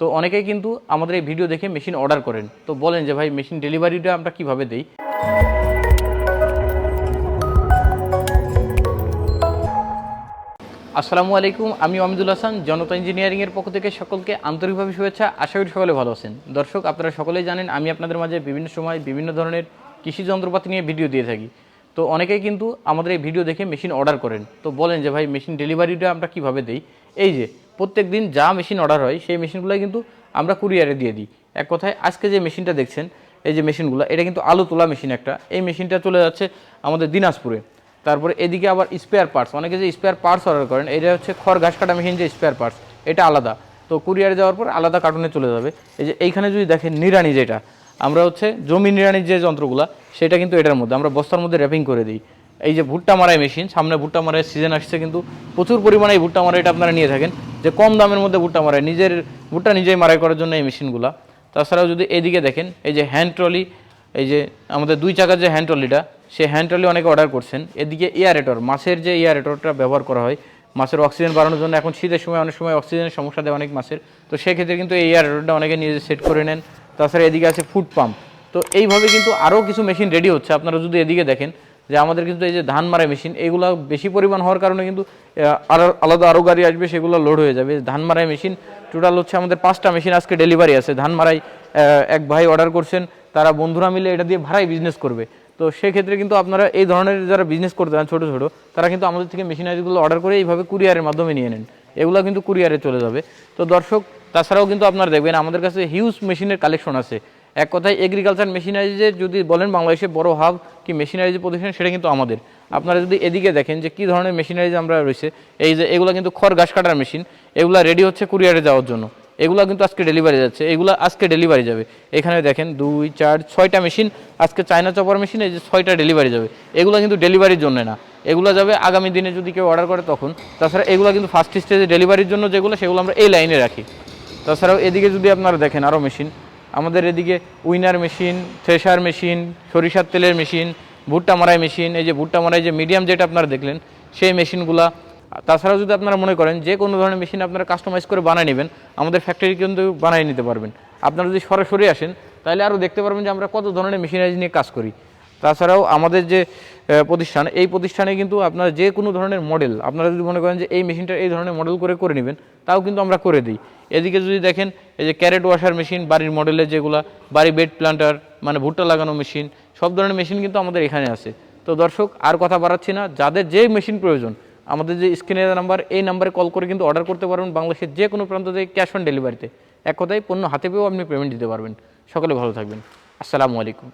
তো অনেকেই কিন্তু আমাদের এই ভিডিও দেখে মেশিন অর্ডার করেন। তো বলেন যে, ভাই মেশিন ডেলিভারিটা আমরা কীভাবে দেই? আসসালামু আলাইকুম, আমি অমিদুল হাসান, জনতা ইঞ্জিনিয়ারিংয়ের পক্ষ থেকে সকলকে আন্তরিকভাবে শুভেচ্ছা। আশা করি সকলে ভালো আছেন। দর্শক, আপনারা সকলেই জানেন, আমি আপনাদের মাঝে বিভিন্ন সময় বিভিন্ন ধরনের কৃষি যন্ত্রপাতি নিয়ে ভিডিও দিয়ে থাকি। তো অনেকেই কিন্তু আমাদের এই ভিডিও দেখে মেশিন অর্ডার করেন। তো বলেন যে, ভাই মেশিন ডেলিভারিটা আমরা কীভাবে দেই? এই যে, প্রত্যেক দিন যা মেশিন অর্ডার হয়, সেই মেশিনগুলো কিন্তু আমরা কুরিয়ারে দিয়ে দিই। এক কথায়, আজকে যে মেশিনটা দেখছেন, এই যে মেশিনগুলো এটা কিন্তু আলু তোলা মেশিন একটা। এই মেশিনটা চলে যাচ্ছে আমাদের দিনাজপুরে। তারপরে এদিকে আবার স্পেয়ার পার্টস অনেকে যে স্পেয়ার পার্টস অর্ডার করেন, এটা হচ্ছে খড় ঘাস কাটা মেশিন যে স্পেয়ার পার্টস এটা আলাদা। তো কুরিয়ারে যাওয়ার পর আলাদা কার্টুনে চলে যাবে। এই যে, এইখানে যদি দেখেন নিরানি যেটা আমরা হচ্ছে জমি নিরানির যে যন্ত্রগুলা, সেটা কিন্তু এটার মধ্যে, আমরা বস্তার মধ্যে র্যাপিং করে দিই। এই যে ভুট্টা মারাই মেশিন সামনে ভুট্টা মারাই সিজন আসছে কিন্তু প্রচুর পরিমাণে এই ভুট্টা মারাইটা আপনারা নিয়ে থাকেন, যে কম দামের মধ্যে ভুট্টা মারাই, নিজের, ভুট্টা নিজেই মারাই করার জন্য এই মেশিনগুলা তাছাড়াও যদি এদিকে দেখেন, এই যে হ্যান্ড ট্রলি এই যে আমাদের দুই চাকার যে হ্যান্ড ট্রলিটা সেই হ্যান্ড ট্রলি অনেকে অর্ডার করছেন। এদিকে এয়ারেটর মাছের যে এয়ারেটরটা ব্যবহার করা হয়, মাছের অক্সিজেন বাড়ানোর জন্য এখন শীতের সময় অনেক সময় অক্সিজেনের সমস্যা দেয় অনেক মাছের। তো সেক্ষেত্রে কিন্তু এই এয়ারেটরটা অনেকে নিজে সেট করে নেন। তাছাড়া এদিকে আছে ফুড পাম্প তো এইভাবে কিন্তু আরও কিছু মেশিন রেডি হচ্ছে। আপনারা যদি এদিকে দেখেন যে আমাদের কিন্তু এই যে ধান মারা মেশিন এগুলো বেশি পরিমাণ হওয়ার কারণে কিন্তু আহ, আরও আলাদা আরও গাড়ি আসবে সেগুলো লোড হয়ে যাবে। ধান মারাই মেশিন টোটাল হচ্ছে আমাদের পাঁচটা মেশিন আজকে ডেলিভারি আছে। ধান মারাই এক ভাই অর্ডার করছেন তারা বন্ধুরা মিলে এটা দিয়ে ভাড়াই বিজনেস করবে। তো সেক্ষেত্রে কিন্তু আপনারা এই ধরনের যারা বিজনেস করতে চান ছোটো ছোটো তারা কিন্তু আমাদের থেকে মেশিনারিগুলো অর্ডার করে এইভাবে কুরিয়ারের মাধ্যমে নিয়ে নেন। এগুলো কিন্তু কুরিয়ারে চলে যাবে। তো দর্শক তাছাড়াও কিন্তু আপনারা দেখবেন আমাদের কাছে হিউজ মেশিনের কালেকশন আছে। এক কথায় এগ্রিকালচার মেশিনারিজের যদি বলেন বাংলাদেশে বড় হাব কি মেশিনারিজ প্রতিষ্ঠান সেটা কিন্তু আমাদের। আপনারা যদি এদিকে দেখেন যে কী ধরনের মেশিনারিজ আমরা রয়েছে, এই যে এগুলো কিন্তু খড় ঘাস কাটার মেশিন এগুলো রেডি হচ্ছে কুরিয়ারে যাওয়ার জন্য। এগুলো কিন্তু আজকে ডেলিভারি যাচ্ছে, এগুলো আজকে ডেলিভারি যাবে। এখানে দেখেন দুই, চার, ছয়টা মেশিন আজকে চায়না চপার মেশিন এই যে ছয়টা ডেলিভারি যাবে। এগুলো কিন্তু ডেলিভারির জন্য না। এগুলো যাবে আগামী দিনে যদি কেউ অর্ডার করে তখন। তাছাড়া এগুলো কিন্তু ফার্স্ট স্টেজে ডেলিভারির জন্য যেগুলো, সেগুলো আমরা এই লাইনে রাখি। তাছাড়াও এদিকে যদি আপনারা দেখেন আরও মেশিন, আমাদের এদিকে উইনার মেশিন, থ্রেশার মেশিন, সরিষার তেলের মেশিন, ভুট্টা মারাই মেশিন, এই যে ভুট্টা মারাই যে মিডিয়াম যেটা আপনারা দেখলেন, সেই মেশিনগুলা, তাছাড়াও যদি আপনারা মনে করেন যে কোনো ধরনের মেশিন আপনারা কাস্টমাইজ করে বানিয়ে নেবেন, আমাদের ফ্যাক্টরি কিন্তু বানিয়ে নিতে পারবেন। আপনারা যদি সরাসরি আসেন, তাহলে আরও দেখতে পারবেন যে আমরা কত ধরনের মেশিনারিজ নিয়ে কাজ করি। তাছাড়াও আমাদের যে প্রতিষ্ঠান, এই প্রতিষ্ঠানে কিন্তু আপনার যে কোনো ধরনের মডেল আপনারা যদি মনে করেন যে এই মেশিনটা এই ধরনের মডেল করে করে নেবেন, তাও কিন্তু আমরা করে দিই। এদিকে যদি দেখেন, এই যে ক্যারেট ওয়াশার মেশিন বাড়ির মডেলের যেগুলা, বাড়ি বেড প্লান্টার মানে ভুট্টা লাগানো মেশিন সব ধরনের মেশিন কিন্তু আমাদের এখানে আছে। তো দর্শক, আর কথা বাড়াচ্ছি না, যাদের যে মেশিন প্রয়োজন, আমাদের যে স্ক্রিনের নাম্বার এই নাম্বারে কল করে কিন্তু অর্ডার করতে পারবেন বাংলাদেশের যে কোনো প্রান্ত থেকে ক্যাশ অন ডেলিভারিতে এক কথায়, পণ্য হাতে পেয়েও আপনি পেমেন্ট দিতে পারবেন। সকলে ভালো থাকবেন। আসসালামু আলাইকুম।